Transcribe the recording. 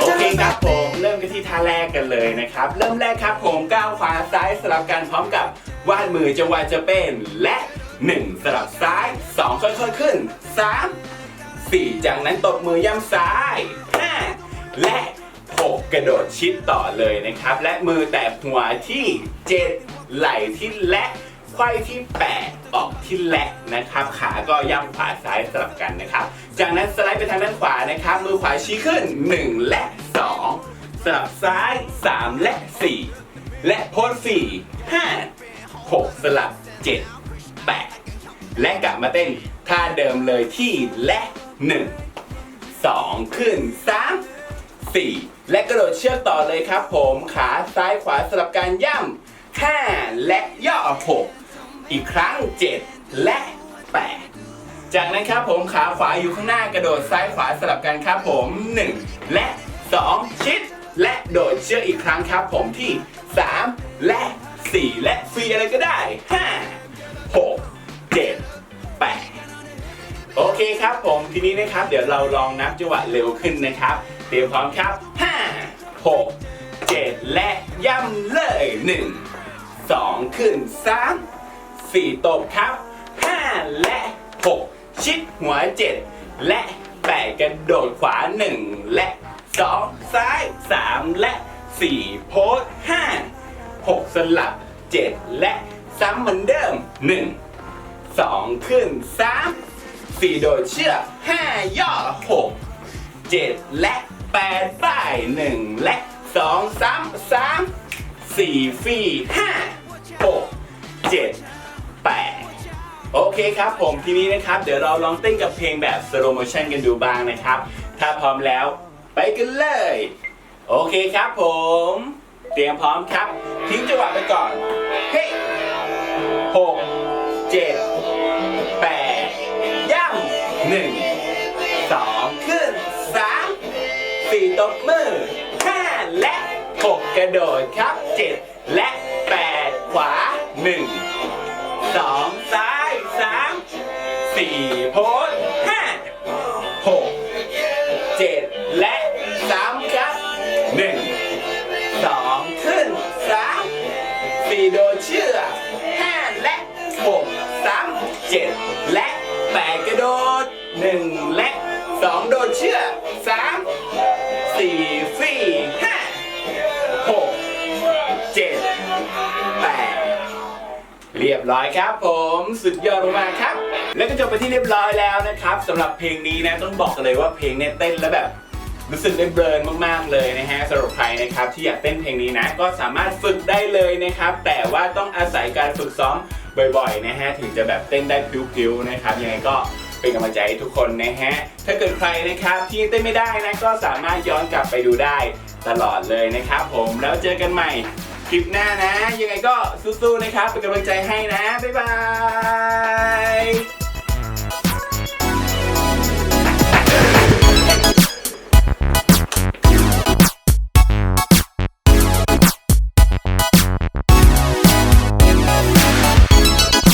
โอเคครับผมเริ่มกันที่ท่าแรกกันเลยนะครับ เริ่มแรกครับผมก้าวขวาซ้ายสลับกันพร้อมกับวาดมือจังหวะจะเป็นและ 1 สลับซ้าย 2 ค่อยๆขึ้น 3 4 จากนั้นตบมือย่ำซ้าย 5 และ 6 กระโดดชิดต่อเลยนะครับ และมือแตะหัวที่ 7 ไหล่ที่และไขว้ที่ 8 ออกที่และนะครับ ขาก็ย่ำขวาซ้ายสลับกันนะครับ จากนั้นสไลด์ไปทางด้านขวานะครับ มือขวาชี้ขึ้น 1 และ 2 สลับซ้าย 3 และ 4 และโพส4 5 6สลับ7 8และกลับมาเต้นท่าเดิมเลยที่และ1 2ขึ้น3 4และกระโดดเชือกต่อเลยครับผมขาซ้ายขวาสลับการย่ำ5และย่อ6 อีกครั้ง 7 และ 8 จากนั้นครับผมขาขวาอยู่ข้างหน้ากระโดดซ้ายขวาสลับกันครับผม 1 และ 2 ชิด และโดดเชือกอีกครั้งครับผมที่ 3 และ 4 และฟรีอะไรก็ได้ 5 6 7 8 โอเคครับผมทีนี้นะครับเดี๋ยวเราลองนับจังหวะเร็วขึ้นนะครับ เตรียมพร้อมครับ 5 6 7 และย่ำเลย 1 2 ขึ้น 3 4 ตบครับ 5 และ 6 ชิดหัว 7 และ 8 กระโดดขวา 1 และ 2 ซ้าย 3 และ 4 โพส5 6 สลับ 7 และซ้ำเหมือนเดิม 1 2 ขึ้น 3 4 โดดเชือก5ย่อ 6 7 และ 8 ป้าย 1 และ 2 3 3 4ฟี5 6 7 เคครับผมทีนี้นะครับ เดี๋ยวเราลองเต้นกับเพลงแบบ slow motion กันดูบ้างนะครับ ถ้าพร้อมแล้วไปกันเลย โอเคครับผม เตรียมพร้อมครับ ทิ้งจังหวะไปก่อน เฮ้ยหกเจ็ดแปดย่ำหนึ่งสองขึ้นสามสี่ตบมือห้าและหกกระโดดครับเจ็ดและแปดขวาหนึ่งสอง สี่โพสห้าหกเจ็ดและสามครับหนึ่งสองขึ้นสามสี่โดเชือกห้าและหกสามเจ็ดและแปดกระโดดหนึ่งและสองโดเชือกสามสี่ เรียบร้อยครับผมสุดยอดมากครับ แล้วก็จบไปที่เรียบร้อยแล้วนะครับสำหรับเพลงนี้นะต้องบอกกันเลยว่าเพลงเนี่ยเต้นแล้วแบบรู้สึกได้เบิร์นมากๆเลยนะฮะสำหรับใครนะครับที่อยากเต้นเพลงนี้นะก็สามารถฝึกได้เลยนะครับ แต่ว่าต้องอาศัยการฝึกซ้อมบ่อยๆนะฮะถึงจะแบบเต้นได้พิ้วๆนะครับยังไงก็เป็นกำลังใจให้ทุกคนนะฮะถ้าเกิดใครนะครับที่เต้นไม่ได้นะก็สามารถย้อนกลับไปดูได้ตลอดเลยนะครับผมแล้วเจอกันใหม่ คลิปหน้านะ ยังไงก็สู้ๆนะครับ เป็นกำลังใจให้นะ บ๊ายบาย